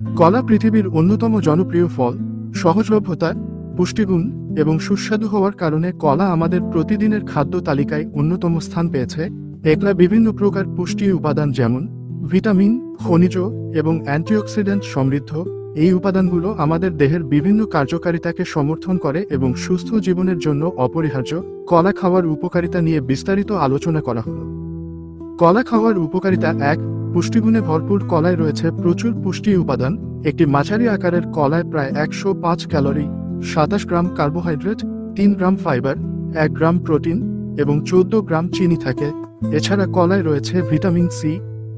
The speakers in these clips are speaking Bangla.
কলা পৃথিবীর অন্যতম জনপ্রিয় ফল, সহজলভ্যতা, পুষ্টিগুণ এবং সুস্বাদু হওয়ার কারণে কলা আমাদের প্রতিদিনের খাদ্য তালিকায় অন্যতম স্থান পেয়েছে। একলা বিভিন্ন প্রকার পুষ্টি উপাদান যেমন ভিটামিন, খনিজ এবং অ্যান্টিঅক্সিডেন্ট সমৃদ্ধ, এই উপাদানগুলো আমাদের দেহের বিভিন্ন কার্যকারিতাকে সমর্থন করে এবং সুস্থ জীবনের জন্য অপরিহার্য কলা খাওয়ার উপকারিতা নিয়ে বিস্তারিত আলোচনা করা হলো। কলা খাওয়ার উপকারিতা এক পুষ্টিগুণে ভরপুর কলায় রয়েছে প্রচুর পুষ্টি উপাদান। একটি মাঝারি আকারের কলায় প্রায় একশো পাঁচ ক্যালোরি, সাতাশ গ্রাম কার্বোহাইড্রেট, তিন গ্রাম ফাইবার, এক গ্রাম প্রোটিন এবং চোদ্দ গ্রাম চিনি থাকে। এছাড়া কলায় রয়েছে ভিটামিন সি,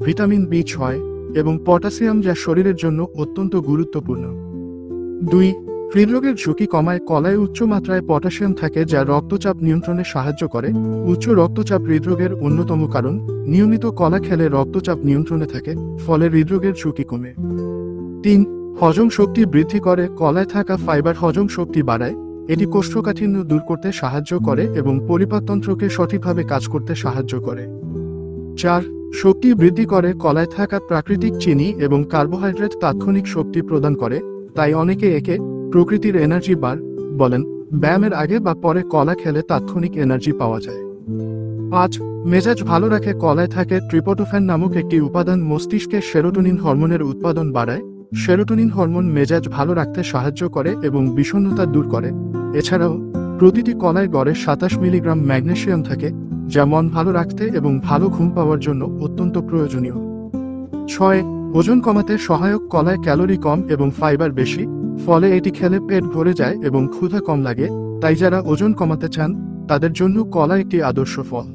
ভিটামিন বি ছয় এবং পটাশিয়াম যা শরীরের জন্য অত্যন্ত গুরুত্বপূর্ণ। দুই হৃদরোগের ঝুঁকি কমায় কলায় উচ্চ মাত্রায় পটাশিয়াম থাকে যা রক্তচাপ নিয়ন্ত্রণে সাহায্য করে। উচ্চ রক্তচাপ হৃদরোগের অন্যতম কারণ, নিয়মিত কলা খেলে রক্তচাপ নিয়ন্ত্রণে থাকে, ফলে হৃদরোগের ঝুঁকি কমে। তিন, হজম শক্তি বৃদ্ধি করে, কলায় থাকা ফাইবার হজম শক্তি বাড়ায়। এটি কোষ্ঠকাঠিন্য দূর করতে সাহায্য করে এবং পরিপাকতন্ত্রকে সঠিকভাবে কাজ করতে সাহায্য করে। চার, শক্তি বৃদ্ধি করে, কলায় থাকা প্রাকৃতিক চিনি এবং কার্বোহাইড্রেট তাৎক্ষণিক শক্তি প্রদান করে, তাই অনেকে একে প্রকৃতির এনার্জি বার বলেন, ব্যায়ামের আগে বা পরে কলা খেলে তাৎক্ষণিক এনার্জি পাওয়া যায়। পাঁচ, মেজাজ ভালো রাখে কলায় থাকে ট্রিপোটোফ্যান নামক একটি উপাদান মস্তিষ্কে সেরোটোনিন হরমোনের উৎপাদন বাড়ায়। সেরোটোনিন হরমোন মেজাজ ভালো রাখতে সাহায্য করে এবং বিষণ্ণতা দূর করে। এছাড়াও, প্রতিটি কলায় গড়ে সাতাশ মিলিগ্রাম ম্যাগনেশিয়াম থাকে, যা মন ভালো রাখতে এবং ভালো ঘুম পাওয়ার জন্য অত্যন্ত প্রয়োজনীয়। ছয়, ওজন কমাতে সহায়ক কলায় ক্যালোরি কম এবং ফাইবার বেশি ফলে এটি খেলে পেট ভরে যায় এবং ক্ষুধা কম লাগে, তাই যারা ওজন কমাতে চান, তাদের জন্য কলা একটি আদর্শ ফল।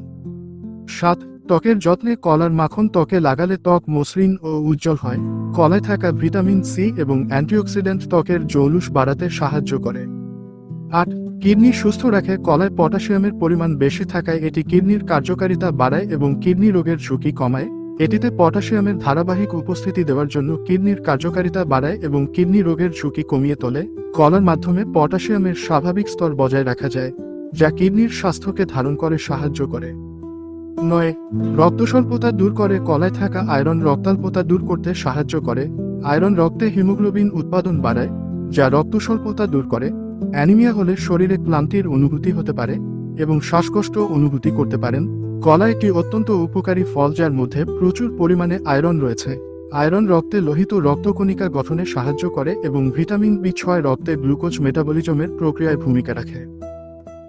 সাত, ত্বকের যত্নে কলার মাখন ত্বকে লাগালে ত্বক মসৃণ ও উজ্জ্বল হয়। কলায় থাকা ভিটামিন সি এবং অ্যান্টিঅক্সিডেন্ট ত্বকের জৌলুস বাড়াতে সাহায্য করে। আট, কিডনি সুস্থ রাখে কলায় পটাশিয়ামের পরিমাণ বেশি থাকায় এটি কিডনির কার্যকারিতা বাড়ায় এবং কিডনি রোগের ঝুঁকি কমায়। এটিতে পটাশিয়ামের ধারাবাহিক উপস্থিতি দেওয়ার জন্য কিডনির কার্যকারিতা বাড়ায় এবং কিডনি রোগের ঝুঁকি কমিয়ে তোলে। কলার মাধ্যমে পটাশিয়ামের স্বাভাবিক স্তর বজায় রাখা যায়, যা কিডনির স্বাস্থ্যকে ধারণ করে, সাহায্য করে। নয় রক্ত স্বল্পতা দূর করে, কলায় থাকা আয়রন রক্তাল্পতা দূর করতে সাহায্য করে। আয়রন রক্তে হিমোগ্লোবিন উৎপাদন বাড়ায়, যা রক্ত স্বল্পতা দূর করে। অ্যানিমিয়া হলে শরীরে ক্লান্তির অনুভূতি হতে পারে এবং শ্বাসকষ্ট অনুভূতি করতে পারেন। কলা একটি অত্যন্ত উপকারী ফল যার মধ্যে প্রচুর পরিমাণে আয়রন রয়েছে। আয়রন রক্তে লোহিত রক্তকণিকা গঠনে সাহায্য করে এবং ভিটামিন বি ছয় রক্তে গ্লুকোজ মেটাবলিজমের প্রক্রিয়ায় ভূমিকা রাখে।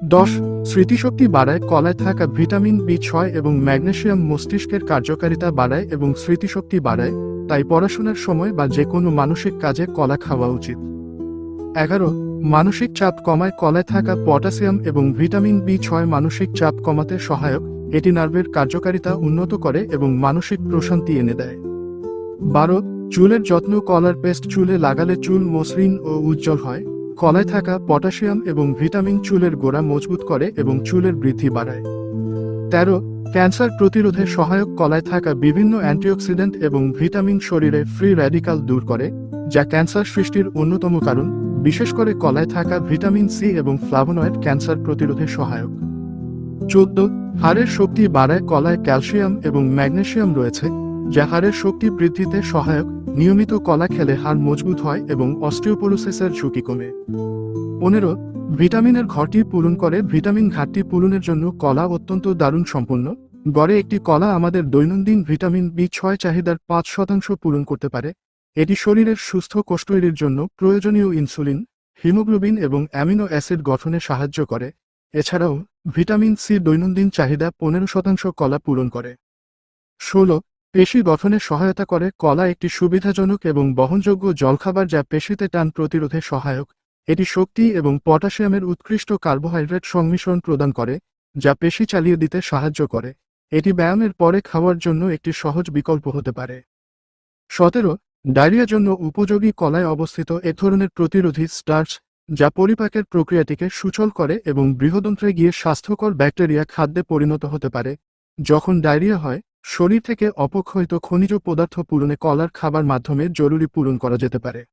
দশ, স্মৃতিশক্তি বাড়ায়, কলায় থাকা ভিটামিন বি ছয় এবং ম্যাগনেসিয়াম মস্তিষ্কের কার্যকারিতা বাড়ায় এবং স্মৃতিশক্তি বাড়ায়, তাই পড়াশোনার সময় বা যে কোনো মানসিক কাজে কলা খাওয়া উচিত। এগারো, মানসিক চাপ কমায়, কলায় থাকা পটাশিয়াম এবং ভিটামিন বি ছয় মানসিক চাপ কমাতে সহায়ক। এটি নার্ভের কার্যকারিতা উন্নত করে এবং মানসিক প্রশান্তি এনে দেয়। বারো চুলের যত্ন কলার পেস্ট চুলে লাগালে চুল মসৃণ ও উজ্জ্বল হয়, কলায় থাকা পটাশিয়াম এবং ভিটামিন চুলের গোড়া মজবুত করে এবং চুলের বৃদ্ধি বাড়ায়। তেরো, ক্যান্সার প্রতিরোধে সহায়ক কলায় থাকা বিভিন্ন অ্যান্টিঅক্সিডেন্ট এবং ভিটামিন শরীরে ফ্রি র্যাডিকাল দূর করে, যা ক্যান্সার সৃষ্টির অন্যতম কারণ, বিশেষ করে কলায় থাকা ভিটামিন সি এবং ফ্লাভোনয়েড ক্যান্সার প্রতিরোধে সহায়ক। চোদ্দ, হাড়ের শক্তি বাড়ায় কলায় ক্যালসিয়াম এবং ম্যাগনেসিয়াম রয়েছে, যা হাড়ের শক্তি বৃদ্ধিতে সহায়ক, নিয়মিত কলা খেলে হাড় মজবুত হয় এবং অস্টিওপোরোসিসের ঝুঁকি কমে। পনেরো, ভিটামিনের ঘরটি পূরণ করে ভিটামিন ঘাটতি পূরণের জন্য কলা অত্যন্ত দারুণ সম্পন্ন গড়ে একটি কলা আমাদের দৈনন্দিন ভিটামিন বি ছয় চাহিদার পাঁচ শতাংশ পূরণ করতে পারে। এটি শরীরের সুস্থ কোষ তৈরির জন্য প্রয়োজনীয় ইনসুলিন, হিমোগ্লোবিন এবং অ্যামিনো অ্যাসিড গঠনে সাহায্য করে। এছাড়াও ভিটামিন সি দৈনন্দিন চাহিদা পনেরো শতাংশ কলা পূরণ করে। ষোলো, পেশি গঠনে সহায়তা করে। কলা একটি সুবিধাজনক এবং বহনযোগ্য জলখাবার যা পেশিতে টান প্রতিরোধে সহায়ক। এটি শক্তি এবং পটাশিয়ামের উৎকৃষ্ট কার্বোহাইড্রেট সংমিশ্রণ প্রদান করে, যা পেশি চালিয়ে দিতে সাহায্য করে। এটি ব্যায়ামের পরে খাওয়ার জন্য একটি সহজ বিকল্প হতে পারে। সতেরো, ডায়রিয়ার জন্য উপযোগী কলায় অবস্থিত এ ধরনের প্রতিরোধী স্টার্চ যা পরিপাকের প্রক্রিয়াটিকে সুচল করে এবং বৃহদন্ত্রে গিয়ে স্বাস্থ্যকর ব্যাকটেরিয়া খাদ্যে পরিণত হতে পারে। যখন ডায়রিয়া হয়, শরীর থেকে অপক্ষয়িত খনিজ পদার্থ পূরণে কলার খাবার মাধ্যমে জরুরি পূরণ করা যেতে পারে।